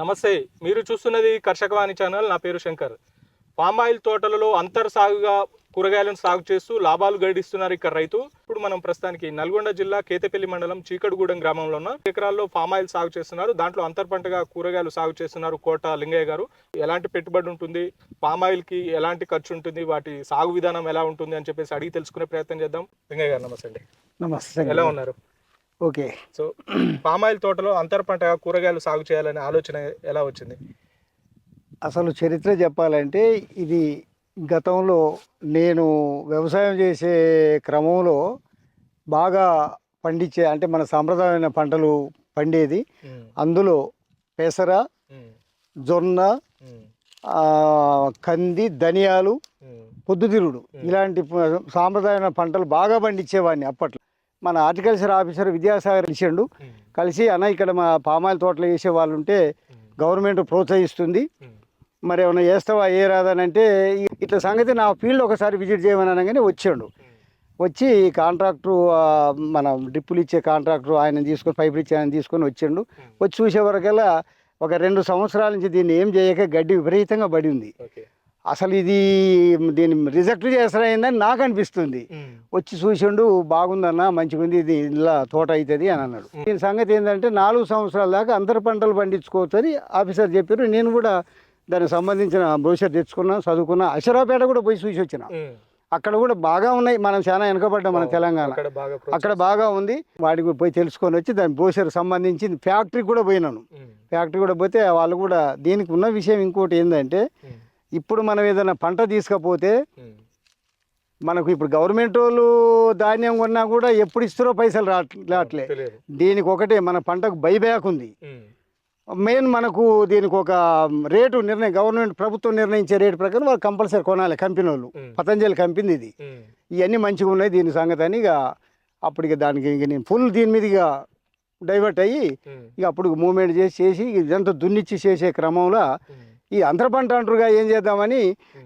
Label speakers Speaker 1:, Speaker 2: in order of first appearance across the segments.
Speaker 1: నమస్తే మీరు చూస్తున్నది కర్షకవాణి ఛానల్ నా పేరు శంకర్. పామ్ ఆయిల్ తోటలలో అంతర్ సాగుగా కూరగాయలను సాగు చేస్తూ లాభాలు గడిస్తున్నారు ఇక్కడ రైతు. ఇప్పుడు మనం ప్రస్తుతానికి నల్గొండ జిల్లా కేతపల్లి మండలం చీకటిగూడెం గ్రామంలో ఉన్న ఎకరాల్లో పామ్ ఆయిల్ సాగు చేస్తున్నారు. దాంట్లో అంతర్ పంటగా కూరగాయలు సాగు చేస్తున్నారు కోట లింగయ్య గారు. ఎలాంటి పెట్టుబడి ఉంటుంది? పామ్ ఆయిల్కి ఎలాంటి ఖర్చు ఉంటుంది? వాటి సాగు విధానం ఎలా ఉంటుంది అని చెప్పేసి అడిగి తెలుసుకునే ప్రయత్నం చేద్దాం. లింగయ్య గారు నమస్తే అండి.
Speaker 2: నమస్తే.
Speaker 1: ఎలా ఉన్నారు?
Speaker 2: ఓకే.
Speaker 1: సో పామ్ ఆయిల్ తోటలో అంతర్ పంటగా కూరగాయలు సాగు చేయాలనే ఆలోచన ఎలా వచ్చింది?
Speaker 2: అసలు చరిత్ర చెప్పాలంటే ఇది గతంలో నేను వ్యవసాయం చేసే క్రమంలో బాగా పండించే అంటే మన సాంప్రదాయమైన పంటలు పండేది. అందులో పెసర జొన్న కంది ధనియాలు
Speaker 1: ఉమ్,
Speaker 2: పొద్దుతిరుడు ఇలాంటి సాంప్రదాయమైన పంటలు బాగా పండించేవాడిని అప్పట్లో. మన హార్టికల్చర్ ఆఫీసర్ విద్యాసాగర్ కలిసిండు. కలిసి అన్న ఇక్కడ మా పామాయిల్ తోటలు వేసే వాళ్ళు ఉంటే గవర్నమెంట్ ప్రోత్సహిస్తుంది. మరి ఏమైనా చేస్తావా ఏ రాదనంటే ఇట్లా సంగతి నా ఫీల్డ్ ఒకసారి విజిట్ చేయమని అనగానే వచ్చాడు వచ్చి కాంట్రాక్టర్ మన డ్రిప్పులు ఇచ్చే కాంట్రాక్టర్ ఆయన తీసుకొని పైపులు ఇచ్చే ఆయన తీసుకొని వచ్చిండు. వచ్చి చూసే వరకల్లా ఒక రెండు సంవత్సరాల నుంచి దీన్ని ఏం చేయక గడ్డి విపరీతంగా పడి ఉంది అసలు ఇది దీన్ని రిజెక్ట్ చేస్తారైందని నాకు అనిపిస్తుంది. వచ్చి చూసిండు బాగుందన్న మంచిగా ఉంది ఇది ఇలా తోట అవుతుంది అని అన్నాడు. దీని సంగతి ఏంటంటే నాలుగు సంవత్సరాల దాకా అంతర పంటలు పండించుకోవచ్చు అని ఆఫీసర్ చెప్పారు. నేను కూడా దానికి సంబంధించిన బ్రోషర్ తెచ్చుకున్నా చదువుకున్నా అషరాపేట కూడా పోయి చూసి వచ్చిన. అక్కడ కూడా బాగా ఉన్నాయి. మనం చాలా వెనకబడ్డాం మన తెలంగాణ.
Speaker 1: అక్కడ బాగా
Speaker 2: ఉంది. వాడికి పోయి తెలుసుకొని వచ్చి దాని బ్రోషర్ సంబంధించి ఫ్యాక్టరీకి కూడా పోయినాను. ఫ్యాక్టరీ కూడా పోతే వాళ్ళు కూడా దీనికి ఉన్న విషయం ఇంకోటి ఏంటంటే ఇప్పుడు మనం ఏదైనా పంట తీసుకపోతే మనకు ఇప్పుడు గవర్నమెంట్ వాళ్ళు ధాన్యం కొన్నా కూడా ఎప్పుడు ఇస్తారో పైసలు రాట్ రావట్లే దీనికి ఒకటే మన పంటకు బైబ్యాక్ ఉంది. మెయిన్ మనకు దీనికి ఒక రేటు నిర్ణయం గవర్నమెంట్ ప్రభుత్వం నిర్ణయించే రేటు ప్రకారం వాళ్ళు కంపల్సరీ కొనాలి కంపెనీ వాళ్ళు పతంజలి కంపెనీ ఇది. ఇవన్నీ మంచిగా ఉన్నాయి దీని సంగతి అని ఇక అప్పుడు ఇక దానికి ఇక నేను ఫుల్ దీని మీద ఇక డైవర్ట్ అయ్యి ఇక అప్పుడు మూమెంట్ చేసి చేసి ఇదంతా దున్నిచ్చి చేసే క్రమంలో ఈ అంతర పంట అంటారుగా ఏం చేద్దామని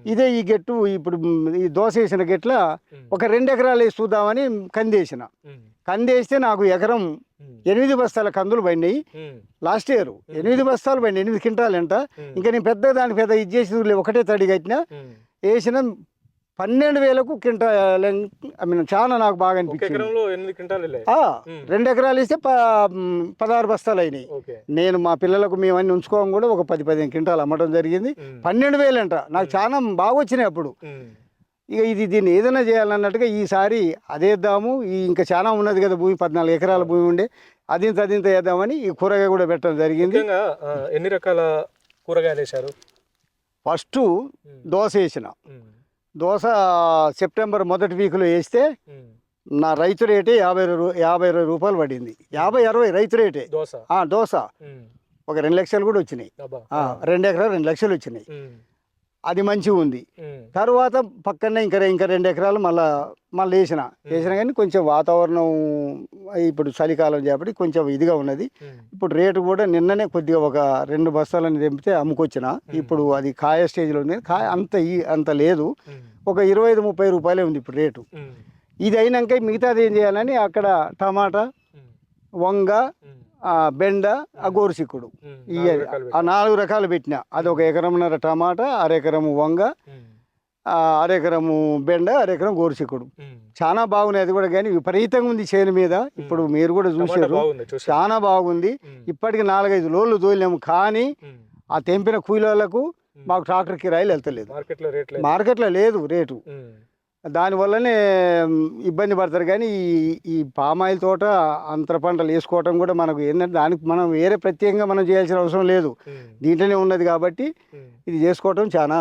Speaker 2: ఇదే ఈ గెట్టు ఇప్పుడు ఈ దోశ వేసిన గెట్ల ఒక రెండు ఎకరాలు వేసి చూద్దామని కందేసిన. కందేస్తే నాకు ఎకరం ఎనిమిది బస్తాల కందులు పడినాయి. లాస్ట్ ఇయర్ ఎనిమిది బస్తాలు పడినాయి ఎనిమిది క్వింటాలు ఎంత?
Speaker 1: ఉమ్,
Speaker 2: ఇంకా నేను పెద్ద దానికి పెద్ద ఇది చేసి ఒకటే తడి కట్టిన. వేసిన పన్నెండు వేలకు క్వింటా ఐ మీన్ చాలా నాకు బాగా అనిపించింది. రెండు ఎకరాలు ఇస్తే పదహారు బస్తాలు అయినాయి. నేను మా పిల్లలకు మేము అన్ని ఉంచుకోవడం కూడా ఒక పది పదిహేను క్వింటాలు అమ్మటం జరిగింది. పన్నెండు వేలంట. నాకు చాలా బాగా వచ్చినాయి అప్పుడు. ఇక ఇది దీన్ని ఏదైనా చేయాలన్నట్టుగా ఈసారి అదేద్దాము ఈ ఇంకా చాలా ఉన్నది కదా భూమి పద్నాలుగు ఎకరాల భూమి ఉండే. అదింత అదింత వేద్దామని ఈ కూరగాయ కూడా పెట్టడం జరిగింది.
Speaker 1: ఎన్ని రకాల కూరగాయలు వేశారు?
Speaker 2: ఫస్ట్ దోశ వేసిన. దోశ సెప్టెంబర్ మొదటి వీక్లో వేస్తే. నా రైతు రేటే యాభై రూ యాభై ఇరవై రూపాయలు పడింది. యాభై అరవై రైతు రేటే.
Speaker 1: దోశ?
Speaker 2: దోశ. ఒక రెండు లక్షలు కూడా వచ్చినాయి. రెండు ఎకరాలు రెండు లక్షలు వచ్చినాయి. అది మంచిగా ఉంది. తర్వాత పక్కనే ఇంకా ఇంకా రెండు ఎకరాలు మళ్ళా మళ్ళీ వేసిన. వేసిన కానీ కొంచెం వాతావరణం ఇప్పుడు చలికాలం కాబట్టి కొంచెం ఇదిగా ఉన్నది. ఇప్పుడు రేటు కూడా నిన్ననే కొద్దిగా ఒక రెండు బస్తాలని తెంపితే అమ్ముకొచ్చిన. ఇప్పుడు అది కాయ స్టేజ్లో ఉంది. కాయ అంత అంత లేదు. ఒక ఇరవై ఐదు ముప్పై రూపాయలే ఉంది ఇప్పుడు రేటు. ఇది అయినాక మిగతాది ఏం చేయాలని అక్కడ టమాటా వంగ బెండ ఆ గోరుచిక్కుడు
Speaker 1: నాలుగు రకాలు
Speaker 2: ఆ నాలుగు రకాలు పెట్టిన. అది ఒక ఎకరంన్నర టమాటా అరెకరము వంగ అరెకరము బెండ అరెకరం గోరుచిక్కుడు
Speaker 1: ఉమ్.
Speaker 2: చాలా బాగున్నాయి అది కూడా కానీ విపరీతంగా ఉంది చేను మీద. ఇప్పుడు మీరు కూడా చూసారు చాలా బాగుంది ఇప్పటికి నాలుగైదు లోళ్ళు తోలినాము. కానీ ఆ తెంపిన కూలీలకు మాకు ట్రాక్టర్ కిరాయిలు వెళ్తలేదు.
Speaker 1: మార్కెట్లో లేదు
Speaker 2: రేటు. దానివల్లనే ఇబ్బంది పడతారు. కానీ ఈ ఈ పామాయిల్ తోట అంతర పంటలు వేసుకోవటం కూడా మనకు ఏంటంటే దానికి మనం వేరే ప్రత్యేకంగా మనం చేయాల్సిన అవసరం లేదు. దీంట్లోనే ఉన్నది కాబట్టి. ఇది చేసుకోవటం చాలా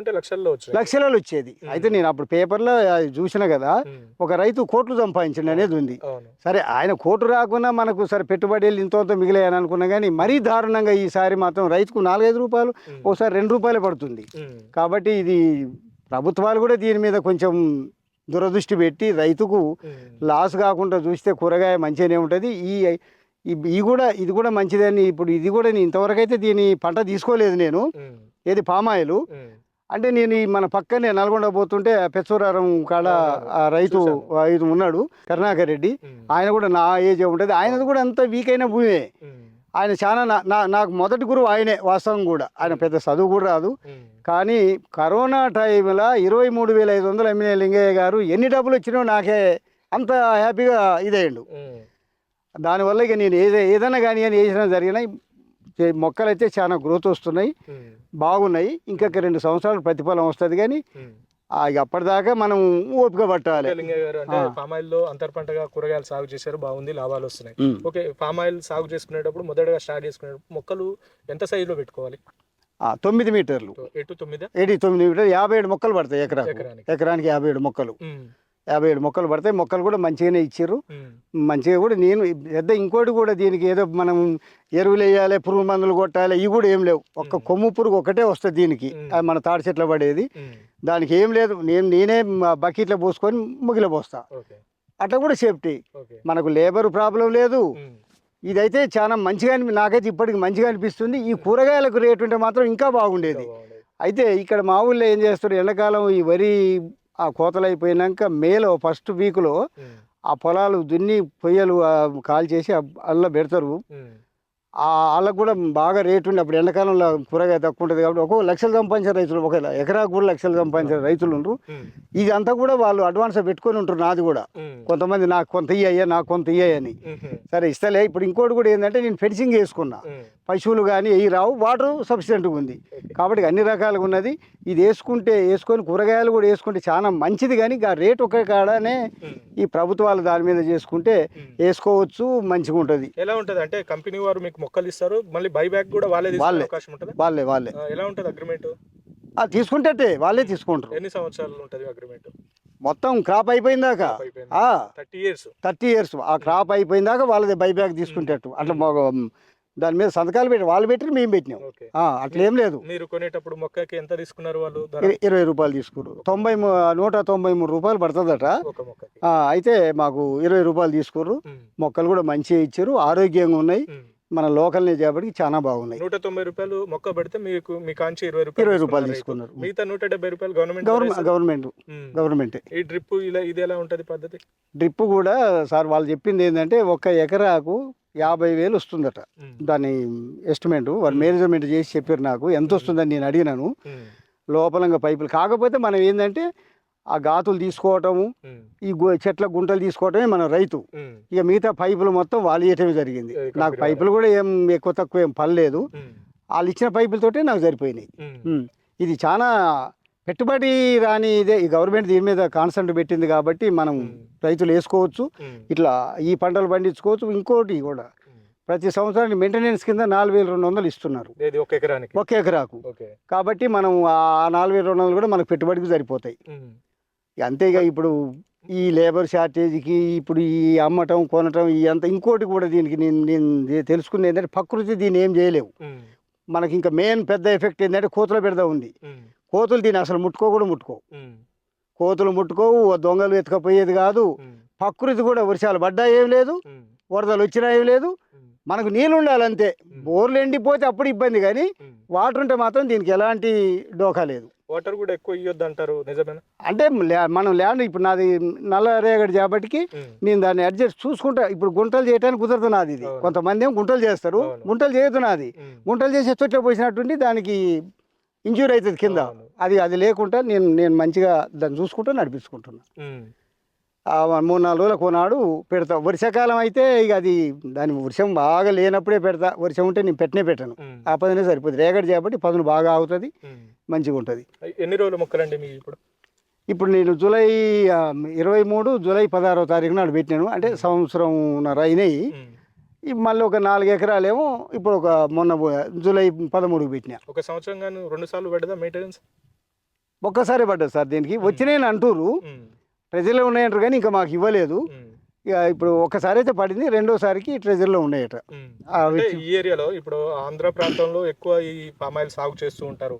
Speaker 1: ఉంటే లక్షల్లో
Speaker 2: లక్షలలో వచ్చేది. అయితే నేను అప్పుడు పేపర్లో చూసిన కదా ఒక రైతు కోట్లు సంపాదించండి అనేది ఉంది. సరే ఆయన కోటు రాకున్నా మనకు సరే పెట్టుబడులు ఇంత మిగిలాయని అనుకున్నా కానీ మరీ దారుణంగా ఈసారి మాత్రం రైతుకు నాలుగైదు రూపాయలు ఒకసారి రెండు రూపాయలే పడుతుంది. కాబట్టి ఇది ప్రభుత్వాలు కూడా దీని మీద కొంచెం దురదృష్టి పెట్టి రైతుకు లాస్ కాకుండా చూస్తే కూరగాయ మంచిగానే ఉంటుంది. ఈ ఈ- కూడా ఇది కూడా మంచిదని ఇప్పుడు ఇది కూడా నేను ఇంతవరకు అయితే దీని పంట తీసుకోలేదు నేను. ఏది పామాయిలు అంటే నేను ఈ మన పక్కనే నల్గొండ పోతుంటే పెచ్చూరారం కాడ ఆ రైతు ఇది ఉన్నాడు కరుణాకర్ రెడ్డి. ఆయన కూడా నా ఏజ్ ఉంటుంది. ఆయనది కూడా అంత వీక్ అయిన భూమే. ఆయన చాలా నా- నా నాకు మొదటి గురువు ఆయనే వాస్తవం కూడా. ఆయన పెద్ద చదువు కూడా రాదు. కానీ కరోనా టైంలో ఇరవై మూడు వేల ఐదు వందలు ఎమ్మెల్యే లింగయ్య గారు ఎన్ని డబ్బులు వచ్చినా నాకే అంత హ్యాపీగా ఇదేయండు. దానివల్ల ఇక నేను ఏదే ఏదైనా కానీ అని వేసినా జరిగినాయి మొక్కలు అయితే చాలా గ్రోత్ వస్తున్నాయి. బాగున్నాయి. ఇంకొక రెండు సంవత్సరాలు ప్రతిఫలం వస్తుంది కానీ ఇక అప్పటిదాకా మనం ఓపిక పట్టాలి.
Speaker 1: ఓకే, లింగయ్య గారు అంటే
Speaker 2: ఆ.
Speaker 1: పామ్ ఆయిల్లో అంతర్ పంటగా కూరగాయలు సాగు చేశారు బాగుంది లాభాలు వస్తున్నాయి. ఓకే పామ్ ఆయిల్ సాగు చేసుకునేటప్పుడు మొదటగా స్టార్ట్ చేసుకునేటప్పుడు మొక్కలు ఎంత size లో పెట్టుకోవాలి
Speaker 2: తొమ్మిది మీటర్లు.
Speaker 1: ఎటు తొమ్మిది?
Speaker 2: ఏడి తొమ్మిది మీటర్లు? యాభై ఏడు మొక్కలు పడతాయి
Speaker 1: ఎకరానికి.
Speaker 2: ఎకరానికి యాభై ఏడు మొక్కలు. యాభై ఏడు మొక్కలు పడతాయి మొక్కలు కూడా మంచిగానే ఇచ్చారు మంచిగా కూడా నేను పెద్ద ఇంకోటి కూడా దీనికి ఏదో మనం ఎరువులు వేయాలి పురుగు మందులు కొట్టాలి ఇవి కూడా ఏం లేవు. ఒక్క కొమ్ము పురుగు ఒకటే వస్తుంది దీనికి. అది మన తాడి చెట్ల పడేది. దానికి ఏం లేదు. నేను నేనే బకెట్లో పోసుకొని ముగిల పోస్తా. అట్లా కూడా సేఫ్టీ. మనకు లేబర్ ప్రాబ్లం లేదు. ఇదైతే చాలా మంచిగా నాకైతే ఇప్పటికి మంచిగా అనిపిస్తుంది. ఈ కూరగాయలకు రేటు ఉంటే మాత్రం ఇంకా బాగుండేది.
Speaker 1: బాగుండేది.
Speaker 2: అయితే ఇక్కడ మా ఊళ్ళో ఏం చేస్తారు ఎండాకాలం ఈ వరి ఆ కోతలు అయిపోయినాక మేలో ఫస్ట్ వీక్లో ఆ పొలాలు దున్ని పొయ్యలు కాల్ చేసి అల్ల పెడతారు. వాళ్ళకు కూడా బాగా రేటు ఉండి. అప్పుడు ఎండాకాలంలో కూరగాయ తక్కువ ఉంటుంది కాబట్టి ఒక్కొక్క లక్షలు సంపాదించే రైతులు ఒక ఎకరా కూడా లక్షలు సంపాదించే రైతులు ఉండరు. ఇది అంతా కూడా వాళ్ళు అడ్వాన్స్ పెట్టుకొని ఉంటారు నాది కూడా. కొంతమంది నాకు కొంత ఇయ్యయ్యా నాకు కొంత ఇయ్యని
Speaker 1: ఉమ్,
Speaker 2: సరే ఇస్తలే. ఇప్పుడు ఇంకోటి కూడా ఏంటంటే నేను ఫెన్సింగ్ వేసుకున్నా పశువులు కానీ ఎయ్యి రావు వాటర్ సఫిషియెంట్గా ఉంది. కాబట్టి అన్ని రకాలుగా ఉన్నది. ఇది వేసుకుంటే వేసుకొని కూరగాయలు కూడా వేసుకుంటే చాలా మంచిది కానీ ఆ రేట్ ఒక కాడనే ఈ ప్రభుత్వాలు దాని మీద చేసుకుంటే. వేసుకోవచ్చు మంచిగా ఉంటుంది
Speaker 1: ఎలా ఉంటది? అంటే కంపెనీ వారు మీకు మొక్కలు ఇస్తారు. మళ్ళీ బైబ్యాక్ కూడా వాళ్ళే
Speaker 2: వాళ్ళే.
Speaker 1: అవకాశం ఉంటుందా?
Speaker 2: వాళ్ళే వాళ్ళే.
Speaker 1: ఎలా ఉంటది అగ్రిమెంట్
Speaker 2: తీసుకుంటే వాళ్ళే తీసుకుంటారు.
Speaker 1: ఎన్ని సంవత్సరాలు ఉంటది అగ్రిమెంట్
Speaker 2: మొత్తం క్రాప్ అయిపోయిందాక.
Speaker 1: థర్టీ ఇయర్స్
Speaker 2: థర్టీ ఇయర్స్ ఆ క్రాప్ అయిపోయిందాక వాళ్ళది బైబ్యాక్ తీసుకుంటట్టు. అట్లా దాని మీద సంతకాలు పెట్టి వాళ్ళు పెట్టి మేము పెట్టినాం. అట్లా ఏం లేదు.
Speaker 1: మీరు కొనేటప్పుడు మొక్కకి ఎంత తీసుకున్నారు వాళ్ళు?
Speaker 2: ఇరవై రూపాయలు తీసుకురు. తొంభై నూట తొంభై మూడు రూపాయలు పడుతుందట. అయితే మాకు ఇరవై రూపాయలు తీసుకుర్రు.
Speaker 1: ఉమ్,
Speaker 2: మొక్కలు కూడా మంచిగా ఇచ్చారు. ఆరోగ్యంగా ఉన్నాయి.
Speaker 1: ఉమ్.
Speaker 2: మన లోకల్ని చేపటికి చాలా బాగున్నాయి.
Speaker 1: నూట తొంభై రూపాయలు మొక్క పెడితే మీకు మీ కాంచి ఇరవై రూపాయలు
Speaker 2: ఇరవై రూపాయలు
Speaker 1: తీసుకున్నారు మిగతా నూట డెబ్బై రూపాయలు గవర్నమెంట్
Speaker 2: గవర్నమెంట్ గవర్నమెంట్
Speaker 1: ఈ డ్రిప్ ఇలా ఇది ఎలా ఉంటది పద్ధతి?
Speaker 2: డ్రిప్ కూడా సార్ వాళ్ళు చెప్పింది ఏంటంటే ఒక ఎకరాకు యాభై వేలు వస్తుందట. దాని ఎస్టిమేట్ వాళ్ళు మేనేజ్మెంట్ చేసి చెప్పారు నాకు. ఎంత వస్తుందని నేను అడిగినాను లోపలంగా పైపులు. కాకపోతే మనం ఏంటంటే ఆ గాతులు తీసుకోవటము ఈ చెట్ల గుంటలు తీసుకోవటమే మన రైతు. ఇక మిగతా పైపులు మొత్తం వాళ్ళు ఇవ్వటమే జరిగింది. నాకు పైపులు కూడా ఏం ఎక్కువ తక్కువ ఏం పర్లేదు వాళ్ళు ఇచ్చిన పైపులతోటే నాకు సరిపోయినాయి. ఇది చాలా పెట్టుబడి రాని ఇదే. ఈ గవర్నమెంట్ దీని మీద కాన్సెంట్ పెట్టింది కాబట్టి మనం రైతులు వేసుకోవచ్చు. ఇట్లా ఈ పంటలు పండించుకోవచ్చు. ఇంకోటి కూడా. ప్రతి సంవత్సరానికి మెయింటెనెన్స్ కింద నాలుగు వేల రెండు వందలు ఇస్తున్నారు.
Speaker 1: ఒక ఎకరానికి?
Speaker 2: ఒక ఎకరాకు. కాబట్టి మనం ఆ నాలుగు వేల రెండు వందలు కూడా మనకు పెట్టుబడికి సరిపోతాయి. అంతేగా ఇప్పుడు ఈ లేబర్ షార్టేజ్కి ఇప్పుడు ఈ అమ్మటం కొనటం ఈ అంత ఇంకోటి కూడా దీనికి నేను నేను ఇది తెలుసుకునేది ఏంటంటే ప్రకృతి దీన్ని ఏం చేయలేవు. మనకి ఇంకా మెయిన్ పెద్ద ఎఫెక్ట్ ఏంటంటే కోతుల పెడద ఉంది. కోతులు దీన్ని అసలు ముట్టుకో కూడా ముట్టుకో కోతులు ముట్టుకోవు దొంగలు ఎత్తుకపోయేది కాదు. ప్రకృతి కూడా వర్షాలు పడ్డా ఏం లేదు. వరదలు వచ్చినా ఏం లేదు. మనకు నీళ్ళు ఉండాలి అంతే బోర్లు ఎండిపోతే అప్పుడు ఇబ్బంది కానీ. వాటర్ ఉంటే మాత్రం దీనికి ఎలాంటి డోకా లేదు.
Speaker 1: వాటర్ కూడా ఎక్కువ ఇవ్వద్దు అంటారు నిజమేనా?
Speaker 2: అంటే మనం ల్యాండ్ ఇప్పుడు నాది నల్ల రేగడి చేపటికి
Speaker 1: ఉమ్,
Speaker 2: నేను దాన్ని అడ్జస్ట్ చూసుకుంటా ఇప్పుడు గుంటలు చేయడానికి కుదరదు నాది ఇది. కొంతమంది ఏమో గుంటలు చేస్తారు. గుంటలు చేయదు నాది. గుంటలు చేసి చొట్ల పోసినట్టుండి దానికి ఇంజూర్ అవుతుంది కింద. అది అది లేకుండా నేను నేను మంచిగా దాన్ని చూసుకుంటూ నడిపించుకుంటున్నా.
Speaker 1: ఉమ్,
Speaker 2: ఆ మూడు నాలుగు రోజులకు కొనాడు పెడతా. వర్షాకాలం అయితే ఇక అది దాని వర్షం బాగా లేనప్పుడే పెడతా. వర్షం ఉంటే నేను పెట్టనే పెట్టను. ఆ పదినే సరిపోతుంది రేగడి చేపట్టి పదును బాగా అవుతుంది
Speaker 1: ఉమ్.
Speaker 2: మంచిగా ఉంటుంది.
Speaker 1: ఎన్ని రోజుల మొక్కలండి మీ ఇప్పుడు?
Speaker 2: ఇప్పుడు నేను జూలై ఇరవై మూడు జూలై పదహారో తారీఖు నాడు పెట్టినాను. అంటే సంవత్సరం అయినాయి. మళ్ళీ ఒక నాలుగు ఎకరాలేమో ఇప్పుడు ఒక మొన్న జూలై పదమూడుకి పెట్టినా.
Speaker 1: ఒక సంవత్సరం గాను రెండు సార్లు పెడదా మెయింటెనెన్స్
Speaker 2: ఒక్కసారి పడ్డది సార్ దీనికి. వచ్చినాయని అంటుర్రు.
Speaker 1: ఉమ్,
Speaker 2: ట్రెజర్లో ఉన్నాయంటారు కానీ ఇంకా మాకు ఇవ్వలేదు. ఇక ఇప్పుడు ఒక్కసారి అయితే పడింది రెండోసారికి ట్రెజర్లో ఉన్నాయట.
Speaker 1: ఈ ఏరియాలో ఇప్పుడు ఆంధ్ర ప్రాంతంలో ఎక్కువ ఈ పామాయిల్ సాగు చేస్తూ ఉంటారు.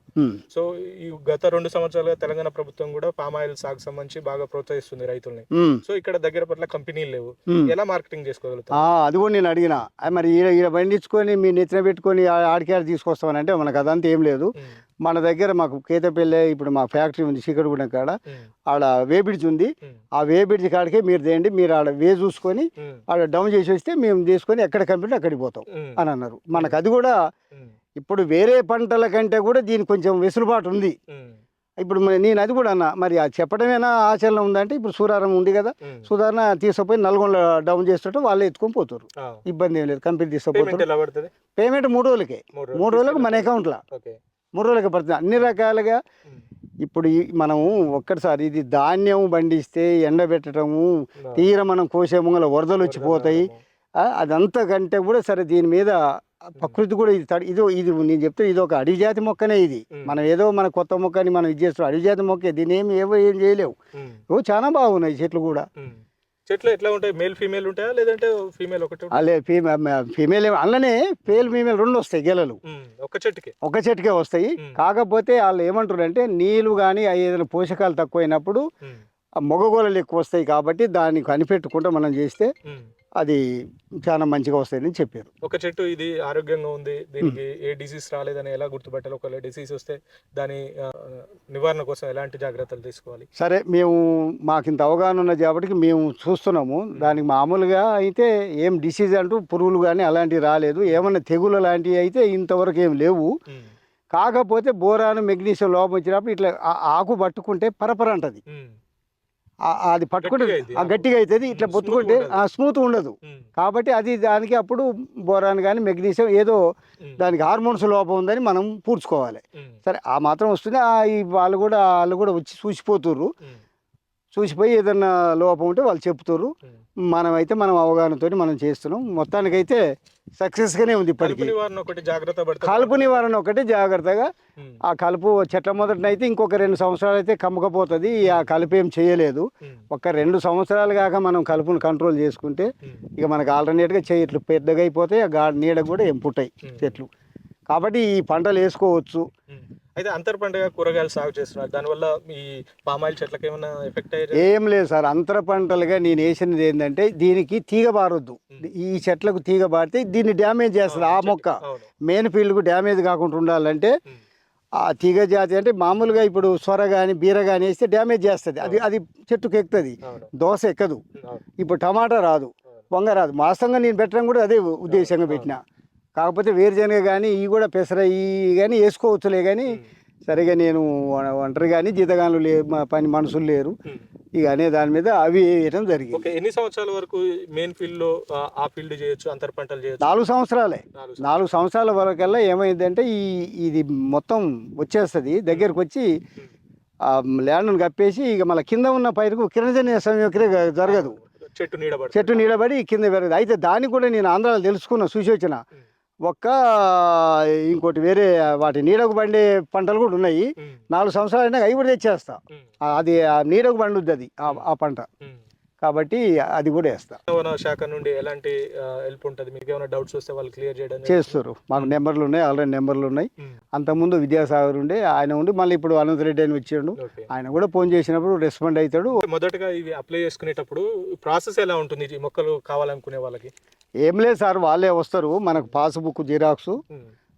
Speaker 1: సో ఈ గత రెండు సంవత్సరాలుగా తెలంగాణ ప్రభుత్వం కూడా పామాయిల్ సాగు సంబంధించి బాగా ప్రోత్సహిస్తుంది రైతుల్ని. సో ఇక్కడ దగ్గర పట్ల కంపెనీలు లేవు. ఎలా మార్కెటింగ్ చేసుకోగలుగుతారు?
Speaker 2: ఆ, అది కూడా నేను అడిగిన. మరి ఈడ ఈడ పండించుకొని మీ నెత్తిన పెట్టుకొని ఆడికాడ తీసుకొస్తామని అంటే మనకు అదంతా ఏం లేదు. మన దగ్గర మాకు కేతపల్లి ఇప్పుడు మా ఫ్యాక్టరీ ఉంది చీకటిగూడెం కాడ. ఆడ వేబిడ్జ్ ఉంది. ఆ వేబిడ్జ్ కాడికే మీరు తేయండి మీరు ఆడ వే చూసుకొని ఆడ డౌన్ చేసి వస్తే మేము తీసుకొని ఎక్కడ కంప్యూటర్ అక్కడికి పోతాం అని అన్నారు. మనకు అది కూడా ఇప్పుడు వేరే పంటల కంటే కూడా దీనికి కొంచెం వెసులుబాటు ఉంది. ఇప్పుడు మరి నేను అది కూడా అన్నా మరి అది చెప్పడమేనా ఆచరణ ఉందంటే ఇప్పుడు సూరారం ఉంది కదా. సుధారణ తీసుకుపోయి నల్గొండ డౌన్ చేస్తుంటే వాళ్ళే ఎత్తుకొని పోతారు ఇబ్బంది ఏం లేదు కంపెనీ తీసుకుపోతారు పేమెంట్ మూడు రోజులకే.
Speaker 1: మూడు
Speaker 2: రోజులకు మన అకౌంట్లో రోజులకి పడుతుంది. అన్ని రకాలుగా ఇప్పుడు మనము ఒక్కటిసారి ఇది ధాన్యం పండిస్తే ఎండబెట్టడము తీర మనం కోసే ముంగల వరదలు వచ్చి పోతాయి ఆ, అదంతా కంటే కూడా సరే దీని మీద ప్రకృతి కూడా ఇది తడి- ఇది ఇది నేను చెప్తే ఇది ఒక అడవి జాతి మొక్కనే ఇది. మనం ఏదో మన కొత్త మొక్కని మనం ఇది చేస్తాం అడవి జాతి మొక్కే దీని ఏమి ఏవో ఏం చేయలేవు. చాలా బాగున్నాయి చెట్లు కూడా.
Speaker 1: చెట్లు ఎట్లా ఉంటాయి మేల్ ఫీమేల్ ఉంటాయా లేదంటే ఫీమేల్ ఒకటి?
Speaker 2: అలే ఫీమేల్ ఫీమేల్ అందులోనే ఫేల్ ఫీమేల్ రెండు వస్తాయి గెలలు
Speaker 1: ఒక చెట్టుకి
Speaker 2: ఒక చెట్టుకే వస్తాయి. కాకపోతే వాళ్ళు ఏమంటారు అంటే నీళ్ళు కానీ ఏదైనా పోషకాలు తక్కువైనప్పుడు మొగగోళలు ఎక్కువ వస్తాయి కాబట్టి దాన్ని కనిపెట్టుకుంటూ మనం చేస్తే. అది చాలా మంచిగా వస్తాయని చెప్పారు.
Speaker 1: ఒక చెట్టు ఇది ఆరోగ్యంగా ఉంది దీనికి ఏ డిసీజ్ రాలేదని ఎలా గుర్తుపట్టాలి? ఒకవేళ డిసీజ్ వస్తే దాని నివారణ కోసం ఎలాంటి జాగ్రత్తలు తీసుకోవాలి?
Speaker 2: సరే మేము మాకు ఇంత అవగాహన ఉన్న కాబట్టి మేము చూస్తున్నాము. దానికి మామూలుగా అయితే ఏం డిసీజ్ అంటూ పురుగులు కానీ అలాంటివి రాలేదు. ఏమన్నా తెగులు లాంటివి అయితే ఇంతవరకు ఏం లేవు. కాకపోతే బోరాను మెగ్నీషియం లోపం వచ్చినప్పుడు ఇట్లా ఆకు పట్టుకుంటే పరపర అంటది అది పట్టుకుంటే
Speaker 1: గట్టిగా అయింది.
Speaker 2: ఆ గట్టిగా అవుతుంది. ఇట్లా పొత్తుకుంటే స్మూత్ ఉండదు. కాబట్టి అది దానికి అప్పుడు బోరాన్ కానీ మెగ్నీషియం ఏదో దానికి హార్మోన్స్ లోపం ఉందని మనం పూడ్చుకోవాలి. సరే ఆ మాత్రం వస్తుంది. ఈ వాళ్ళు కూడా వాళ్ళు కూడా వచ్చి చూసిపోతుర్రు. చూసిపోయి ఏదన్నా లోపం ఉంటే వాళ్ళు చెప్తుర్రు.
Speaker 1: ఉమ్.
Speaker 2: మనమైతే మనం అవగాహనతో మనం చేస్తున్నాం. మొత్తానికైతే సక్సెస్గానే ఉంది ఇప్పటికీ. కలుపు నివారణ ఒకటి జాగ్రత్తగా ఆ కలుపు చెట్ల మొదటనైతే ఇంకొక రెండు సంవత్సరాలు అయితే కమ్మకపోతుంది. ఆ కలుపు ఏం చేయలేదు. ఒక రెండు సంవత్సరాలు కాక మనం కలుపును కంట్రోల్ చేసుకుంటే ఇక మనకు ఆల్టర్నేట్గా చెట్లు పెద్దగా అయిపోతాయి. ఆ గా నీడకు కూడా ఎంపుతాయి
Speaker 1: ఉమ్.
Speaker 2: చెట్లు. కాబట్టి ఈ పంటలు వేసుకోవచ్చు.
Speaker 1: అయితే అంతర్ పంటగా కూరగాయలు సాగు చేస్తున్నారు. దానివల్ల ఈ పామాయిల్ చెట్లకి ఏమైనా ఎఫెక్ట్ అయ్యే
Speaker 2: ఏం లేదు సార్. అంతర పంటలుగా నేను వేసినది ఏంటంటే దీనికి తీగ బారొద్దు. ఈ చెట్లకు తీగ బారితే దీన్ని డ్యామేజ్ చేస్తుంది. ఆ మొక్క మెయిన్ ఫీల్డ్కు డ్యామేజ్ కాకుండా ఉండాలంటే ఆ తీగ జాతి అంటే మామూలుగా ఇప్పుడు సొర కానీ బీర కానీ వేస్తే డ్యామేజ్ చేస్తుంది. అది అది చెట్టుకు ఎక్కుతుంది. దోశ ఎక్కదు. ఇప్పుడు టమాటా రాదు. వంగ రాదు. వాస్తవంగా నేను పెట్టడం కూడా అదే ఉద్దేశంగా పెట్టిన. కాకపోతే వేరుశనగ కానీ ఇవి కూడా పెసర ఇవి కానీ వేసుకోవచ్చులే కానీ సరిగా నేను ఒంటరి కానీ జీతగానులు లే పని మనుషులు లేరు. ఇక అనే దాని మీద అవి వేయటం జరిగింది.
Speaker 1: ఓకే ఎన్ని సంవత్సరాల వరకు మెయిన్ ఫీల్డ్లో ఆ, ఫీల్డ్ చేయొచ్చు అంతర్ పంటలు చేయొచ్చు?
Speaker 2: నాలుగు సంవత్సరాలే.
Speaker 1: నాలుగు
Speaker 2: సంవత్సరాల. వరకల్లా ఏమైందంటే ఈ ఇది మొత్తం వచ్చేస్తుంది. దగ్గరకు వచ్చి. ఆ ల్యాండ్ను కప్పేసి ఇక మళ్ళీ కింద ఉన్న పైరుకు కిరణజన్య సంయోక్రియ జరగదు.
Speaker 1: చెట్టు నీడబడి.
Speaker 2: చెట్టు నీడబడి కింద పెరగదు. అయితే దానికి కూడా నేను ఆంధ్రాలో తెలుసుకున్న సూచన ఒక్క ఇంకోటి వేరే వాటి నీడకు పండే పంటలు కూడా ఉన్నాయి. నాలుగు సంవత్సరాలు అయినా అవి కూడా తెచ్చేస్తా. అది ఆ నీడకు పండుద్ది అది ఆ- ఆ పంట. కాబట్టి అది కూడా వేస్తా.
Speaker 1: శాఖ నుండి ఎలాంటి హెల్ప్ ఉంటుంది? మీకు ఏమైనా డౌట్స్ వస్తే వాళ్ళు క్లియర్ చేయడం
Speaker 2: చేస్తారు మాకు నెంబర్లు ఉన్నాయి ఆల్రెడీ నెంబర్లు ఉన్నాయి. అంతకుముందు విద్యాసాగర్ ఉండే ఆయన ఉండి మళ్ళీ ఇప్పుడు అనంత రెడ్డి అని వచ్చిండు. ఆయన కూడా ఫోన్ చేసినప్పుడు రెస్పాండ్ అవుతాడు
Speaker 1: మొదటగా ఇవి అప్లై చేసుకునేటప్పుడు ప్రాసెస్ ఎలా ఉంటుంది? ఈ మొక్కలు కావాలనుకునే వాళ్ళకి?
Speaker 2: ఏం లేదు సార్ వాళ్ళే వస్తారు. మనకు పాస్బుక్ జిరాక్స్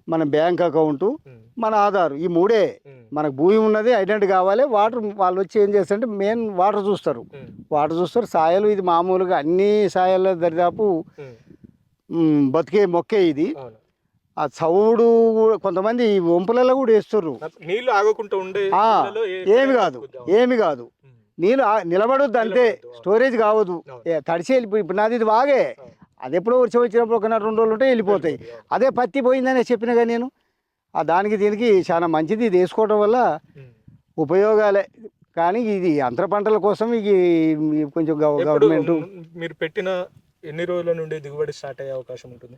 Speaker 2: మన బ్యాంక్ అకౌంట్ మన ఆధార్ ఈ మూడే మనకు భూమి ఉన్నది ఐడెంటిటీ కావాలి వాటర్ వాళ్ళు వచ్చి ఏం చేస్తారంటే మెయిన్ వాటర్ చూస్తారు. వాటర్ చూస్తారు సాయలు ఇది మామూలుగా అన్ని సాయాల్లో దరిదాపు బతికే మొక్కే ఇది. ఆ చవుడు కూడా- కొంతమంది ఈ వంపులలో కూడా వేస్తుర్రు.
Speaker 1: నీళ్ళు ఆగకుండా ఉండే
Speaker 2: ఏమి కాదు ఏమి కాదు. నీళ్ళు నిలబడొద్దు అంతే. స్టోరేజ్ కావద్దు. తడిసి వెళ్ళిపోయి ఇప్పుడు నాది ఇది వాగే.
Speaker 1: అవును.
Speaker 2: అది ఎప్పుడో వచ్చి వచ్చినప్పుడు ఒక రెండు రోజులు ఉంటే వెళ్ళిపోతాయి. అదే పత్తి పోయిందనే చెప్పినగా నేను ఆ దానికి దీనికి చాలా మంచిది. ఇది వేసుకోవడం వల్ల. ఉపయోగాలే. కానీ ఇది అంతర పంటల కోసం ఇది కొంచెం గవర్నమెంట్
Speaker 1: మీరు పెట్టిన ఎన్ని రోజుల నుండి దిగుబడి స్టార్ట్ అయ్యే అవకాశం ఉంటుంది?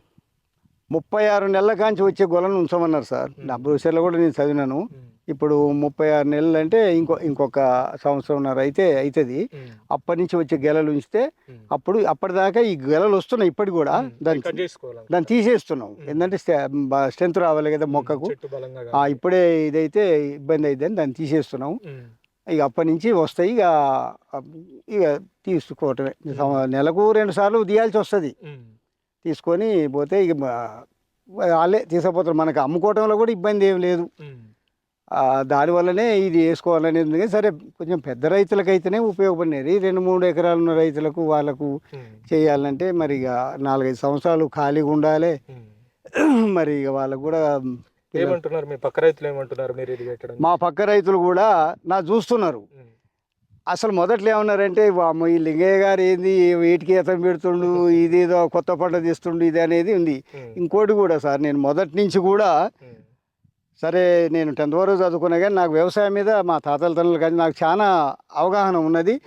Speaker 2: ముప్పై ఆరు నెలల కాంచి వచ్చే గొలను ఉంచమన్నారు సార్. నా బ్రూసర్లో కూడా నేను చదివినాను. ఇప్పుడు ముప్పై ఆరు నెలలు అంటే ఇంకో ఇంకొక సంవత్సరంన్నర అయితే అవుతుంది అప్పటి నుంచి వచ్చే గెలలు ఉంచితే. అప్పుడు అప్పటిదాకా ఈ గెలలు వస్తున్నాయి ఇప్పటికి కూడా దాన్ని దాన్ని తీసేస్తున్నాం. ఎందుకంటే స్ట్రెంత్ రావాలి కదా మొక్కకు. ఇప్పుడే ఇదైతే ఇబ్బంది అయిద్దని దాన్ని తీసేస్తున్నాం. ఇక అప్పటి నుంచి వస్తాయి ఇక ఇక తీసుకోవటమే నెలకు రెండు సార్లు తీయాల్సి వస్తుంది. తీసుకొని పోతే ఇక వాళ్ళే తీసుకుపోతారు. మనకు అమ్ముకోవటంలో కూడా ఇబ్బంది ఏం లేదు. దానివల్లనే ఇది వేసుకోవాలనేది సరే కొంచెం పెద్ద రైతులకైతేనే ఉపయోగపడినది. రెండు మూడు ఎకరాలు ఉన్న రైతులకు వాళ్ళకు చేయాలంటే మరి ఇక నాలుగైదు సంవత్సరాలు ఖాళీగా ఉండాలి. మరి ఇక వాళ్ళకు కూడా
Speaker 1: ఏమంటున్నారు? మీ పక్క రైతులు ఏమంటున్నారు? మీరు ఇది పెట్టడం
Speaker 2: మా పక్క రైతులు కూడా నా చూస్తున్నారు. అసలు మొదట్లో ఏమన్నారంటే ఈ లింగయ్య గారు ఏంది? వీటికి ఎతం పెడుతుండు ఇదేదో కొత్త పంట తీస్తుండు ఇది అనేది ఉంది. ఇంకోటి కూడా సార్ నేను మొదటి నుంచి కూడా సరే నేను టెన్త్ వరకు చదువుకున్నా కానీ నాకు వ్యవసాయం మీద మా తాతల తండ్రులు కానీ నాకు చాలా అవగాహన ఉన్నది.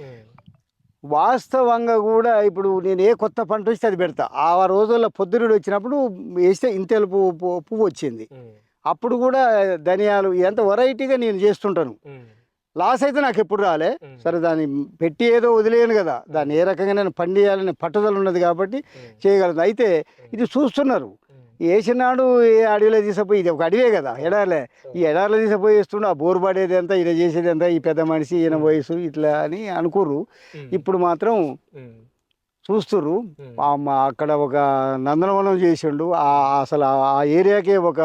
Speaker 2: వాస్తవంగా కూడా ఇప్పుడు నేను ఏ కొత్త పంట వస్తే అది పెడతా. ఆ రోజుల్లో పొద్దురుడు వచ్చినప్పుడు వేస్తే ఇంతెలు పువ్వు పువ్వు- వచ్చింది. అప్పుడు కూడా ధనియాలు ఎంత వెరైటీగా నేను చేస్తుంటాను. లాస్ అయితే నాకు ఎప్పుడు రాలే. సరే దాన్ని పెట్టి ఏదో వదిలేయను కదా. దాన్ని ఏ రకంగా నేను పండియాలని పట్టుదల ఉన్నది కాబట్టి చేయగలను. అయితే ఇది చూస్తున్నారు. వేసినాడు ఏ అడవిలో తీసుకుపోయి ఇది ఒక అడవే కదా ఎడాలే ఈ ఎడారిలో తీసుకుపోయి వేస్తుండు ఆ బోరు పడేది ఎంత ఈయన చేసేది ఎంత ఈ పెద్ద మనిషి ఈయన వయసు ఇట్లా అని అనుకోరు ఇప్పుడు మాత్రం చూస్తుర్రు. అక్కడ ఒక నందనవనం చేసిండు అసలు ఆ- ఆ ఏరియాకే ఒక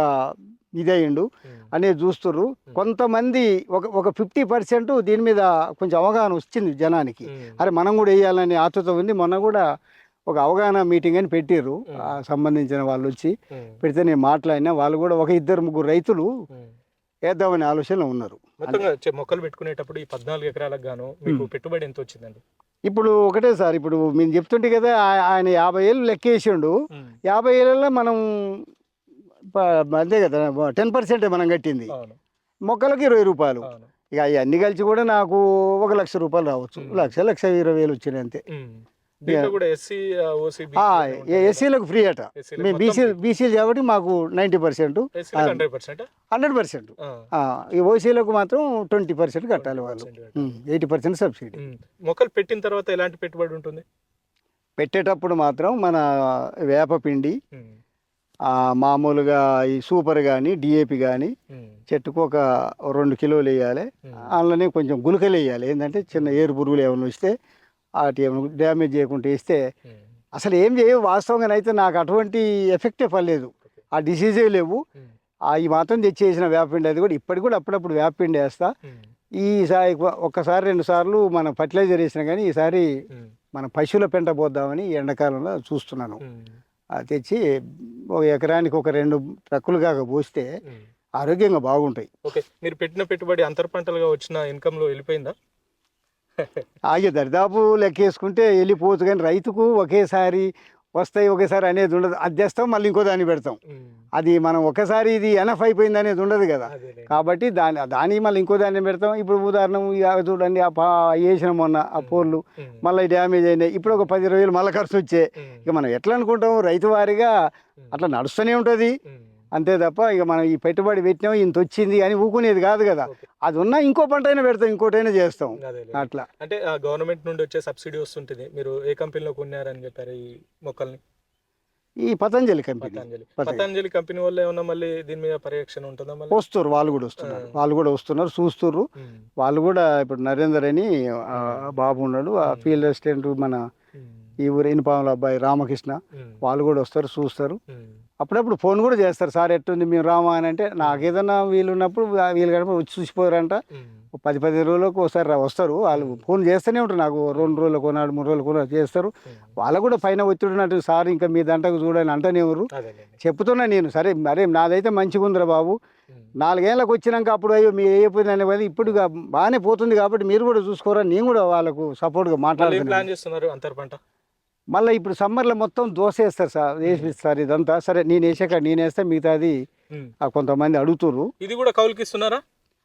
Speaker 2: ఇదయ్యిండు అనేది చూస్తుర్రు. కొంతమంది ఒక ఒక ఫిఫ్టీ పర్సెంట్ దీని మీద కొంచెం అవగాహన వచ్చింది జనానికి. అరే మనం కూడా వేయాలనే ఆతృత ఉంది. మొన్న కూడా ఒక అవగాహన మీటింగ్ అని పెట్టిర్రు. ఆ సంబంధించిన వాళ్ళు వచ్చి పెడితే నేను మాట్లాడినా వాళ్ళు కూడా ఒక ఇద్దరు ముగ్గురు రైతులు వేద్దామనే ఆలోచనలో ఉన్నారు.
Speaker 1: మొక్కలు పెట్టుకునేటప్పుడు ఈ పద్నాలుగు ఎకరాలకు గాను మీకు పెట్టుబడి ఎంత వచ్చిందండి?
Speaker 2: ఇప్పుడు ఒకటే సార్ ఇప్పుడు మేము చెప్తుంటే కదా ఆయన యాభై ఏళ్ళు లెక్కేసిండు. యాభై ఏళ్ళలో మనం అంతే కదా టెన్ పర్సెంటే మనం కట్టింది. మొక్కలకి ఇరవై రూపాయలు. ఇక అన్ని కలిసి కూడా నాకు ఒక లక్ష రూపాయలు రావచ్చు. లక్ష లక్ష ఇరవై వేలు వచ్చినాయి అంతే. ఎస్సీలకు ఫ్రీ అట. మేము బీసీ బీసీలు కాబట్టి మాకు నైంటీ పర్సెంట్.
Speaker 1: Hundred percent.
Speaker 2: ఈ ఓసీలకు మాత్రం ట్వంటీ పర్సెంట్ కట్టాలి వాళ్ళు. Eighty percent subsidy.
Speaker 1: మొక్కలు పెట్టిన తర్వాత ఎలాంటి పెట్టుబడి ఉంటుంది?
Speaker 2: పెట్టేటప్పుడు మాత్రం మన వేపపిండి మామూలుగా ఈ సూపర్ కానీ డిఏపి కానీ చెట్టుకు ఒక రెండు కిలోలు వేయాలి. అందులోనే కొంచెం గుళికలు వేయాలి. ఏంటంటే చిన్న ఏరు పురుగులు ఏమైనా వస్తే వాటి డ్యామేజ్ చేయకుండా వేస్తే అసలు ఏం చేయవు వాస్తవంగా అయితే నాకు అటువంటి ఎఫెక్టే పడలేదు. ఆ డిసీజే లేవు. ఆ ఈ మాత్రం తెచ్చేసిన వేపపిండి అది కూడా ఇప్పటికి కూడా అప్పుడప్పుడు వేపపిండి వేస్తా. ఈసారి ఒక్కసారి రెండు సార్లు మనం ఫర్టిలైజర్ వేసినా కానీ ఈసారి మన పశువుల పెంట పోద్దామని ఎండాకాలంలో చూస్తున్నాను. అది తెచ్చి ఒక ఎకరానికి ఒక రెండు ట్రక్కులు కాక పోస్తే ఆరోగ్యంగా బాగుంటాయి.
Speaker 1: ఓకే మీరు పెట్టిన పెట్టుబడి అంతర్ పంటలుగా వచ్చిన ఇన్కమ్లో వెళ్ళిపోయిందా?
Speaker 2: ఆగే దరిదాపు లెక్కేసుకుంటే వెళ్ళిపోవచ్చు కానీ రైతుకు ఒకేసారి వస్తాయి ఒకేసారి అనేది ఉండదు అది తెస్తాం మళ్ళీ ఇంకో దాన్ని పెడతాం అది మనం ఒకసారి ఇది ఎనఫ్ అయిపోయింది అనేది ఉండదు కదా. కాబట్టి దాని దాని మళ్ళీ ఇంకో దాన్ని పెడతాం ఇప్పుడు ఉదాహరణ ఇక చూడండి ఆ పా వేసిన మొన్న ఆ పోర్లు. మళ్ళీ డ్యామేజ్ అయినాయి ఇప్పుడు ఒక పది వేలు మళ్ళీ ఖర్చు వచ్చే. ఇక మనం ఎట్లా అనుకుంటాం రైతు వారిగా. అట్లా నడుస్తూనే ఉంటుంది. అంతే తప్ప ఇక మనం ఈ పెట్టుబడి పెట్టినాం ఇంత వచ్చింది అని ఊకునేది కాదు కదా. అది ఉన్నా ఇంకో పంట అయినా పెడతాం ఇంకోటైనా చేస్తాం. అట్లా.
Speaker 1: అంటే గవర్నమెంట్ నుండి వచ్చే సబ్సిడీ వస్తుంటుంది. మీరు ఏ కంపెనీలో కొన్నారని చెప్పారు ఈ మొక్కల్ని?
Speaker 2: ఈ పతంజలి కంపెనీ.
Speaker 1: పతంజలి. కంపెనీ వల్ల ఏమన్నా మళ్ళీ దీని మీద పర్యవేక్షణ ఉంటుందా
Speaker 2: వస్తారు వాళ్ళు కూడా వస్తున్నారు. వాళ్ళు కూడా వస్తున్నారు
Speaker 1: ఉమ్.
Speaker 2: వాళ్ళు కూడా ఇప్పుడు నరేందర్ అని బాబు ఉన్నాడు. ఆ ఫీల్డ్ అసిస్టెంట్ మన. ఈ ఊరు ఇనుపాముల అబ్బాయి రామకృష్ణ. వాళ్ళు కూడా వస్తారు చూస్తారు. అప్పుడప్పుడు ఫోన్ కూడా చేస్తారు సార్ ఎట్టుంది? మేము రామా? అని అంటే నాకు ఏదన్నా వీలు ఉన్నప్పుడు వీలు కనుక వచ్చి చూసిపోయారంట. పది పది రోజులకు ఒకసారి వస్తారు. వాళ్ళు ఫోన్ చేస్తూనే ఉంటారు. నాకు రెండు రోజులు కొనాడు మూడు రోజులు కొనాడు చేస్తారు. వాళ్ళకు కూడా పైన ఒత్తిడి ఉన్నట్టు సార్ ఇంకా మీ దంటకు చూడని అంటనేవారు. చెప్తున్నా నేను సరే మరే నాదైతే మంచిగా ఉందిరా బాబు. నాలుగేళ్ళకి వచ్చినాక అప్పుడు అయ్యో మీరు వేయపోయింది అనేది ఇప్పుడు గా- బాగానే పోతుంది కాబట్టి మీరు కూడా చూసుకోరా. నేను కూడా వాళ్ళకు సపోర్ట్గా
Speaker 1: మళ్ళీ
Speaker 2: మళ్ళీ ఇప్పుడు సమ్మర్లో మొత్తం దోశ వేస్తారు సార్ వేసిస్తారు ఇదంతా. సరే నేను వేసాక నేను వేస్తే మిగతాది కొంతమంది అడుగుతుర్రు.
Speaker 1: ఇది కూడా కౌలుకి ఇస్తున్నారా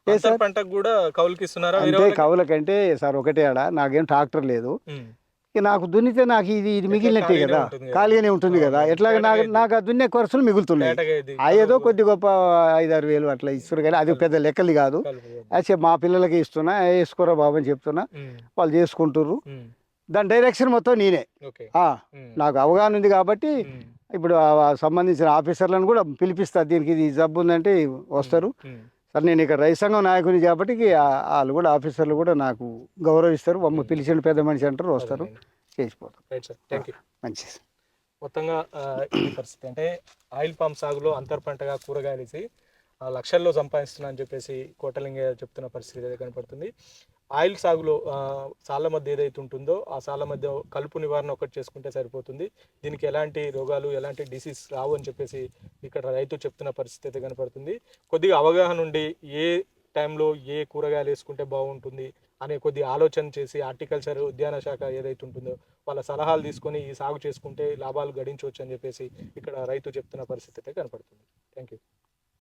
Speaker 2: ఏ సార్?
Speaker 1: పంటకు కూడా కౌలుకి ఇస్తున్నారా వేరే
Speaker 2: అంటే? కవులకంటే సార్ ఒకటే ఆడ నాకేం ట్రాక్టర్ లేదు. నాకు దున్నితే నాకు ఇది ఇది మిగిలినట్టే కదా. ఖాళీగానే ఉంటుంది కదా. ఎట్లా నాకు నాకు ఆ దున్నే ఖర్చులు మిగులుతున్నాయి. ఏదో కొద్ది గొప్ప ఐదారు వేలు అట్లా ఇస్తారు కానీ అది పెద్ద లెక్కలు కాదు. అచ్చే మా పిల్లలకి ఇస్తున్నా వేసుకోరా బాబు అని చెప్తున్నా. వాళ్ళు చేసుకుంటుర్రు.
Speaker 1: ఉమ్.
Speaker 2: దాని డైరెక్షన్ మొత్తం నేనే. నాకు అవగాహన ఉంది కాబట్టి. ఇప్పుడు సంబంధించిన ఆఫీసర్లను కూడా పిలిపిస్తా దీనికి ఇది జబ్బు ఉందంటే వస్తారు. సరే నేను ఇక్కడ రైతు సంఘం నాయకుని కాబట్టి వాళ్ళు కూడా ఆఫీసర్లు కూడా నాకు గౌరవిస్తారు. అమ్మ పిలిచిన పెద్ద మనిషి అంటారు వస్తారు. చేసిపోతారు మంచిది
Speaker 1: మొత్తంగా ఈ పరిస్థితి అంటే ఆయిల్ పామ్ సాగులో అంతర్ పంటగా కూరగాయలు లక్షల్లో సంపాదిస్తున్నా అని చెప్పేసి కోటలింగయ్య చెప్తున్న పరిస్థితి కనపడుతుంది. ఆయిల్ సాగులో సాల సాళ్ళ మధ్య ఏదైతే ఉంటుందో ఆ సాల మధ్య కలుపు నివారణ ఒకటి చేసుకుంటే సరిపోతుంది. దీనికి ఎలాంటి రోగాలు ఎలాంటి డిసీజ్ రావు అని చెప్పేసి ఇక్కడ రైతు చెప్తున్న పరిస్థితి అయితే కనపడుతుంది. కొద్దిగా అవగాహన ఉండి ఏ టైంలో ఏ కూరగాయలు వేసుకుంటే బాగుంటుంది అనే కొద్ది ఆలోచన చేసి హార్టికల్చర్ ఉద్యాన శాఖ ఏదైతే ఉంటుందో వాళ్ళ సలహాలు తీసుకొని ఈ సాగు చేసుకుంటే లాభాలు గడించవచ్చు అని చెప్పేసి ఇక్కడ రైతు చెప్తున్న పరిస్థితి అయితే కనపడుతుంది. Thank you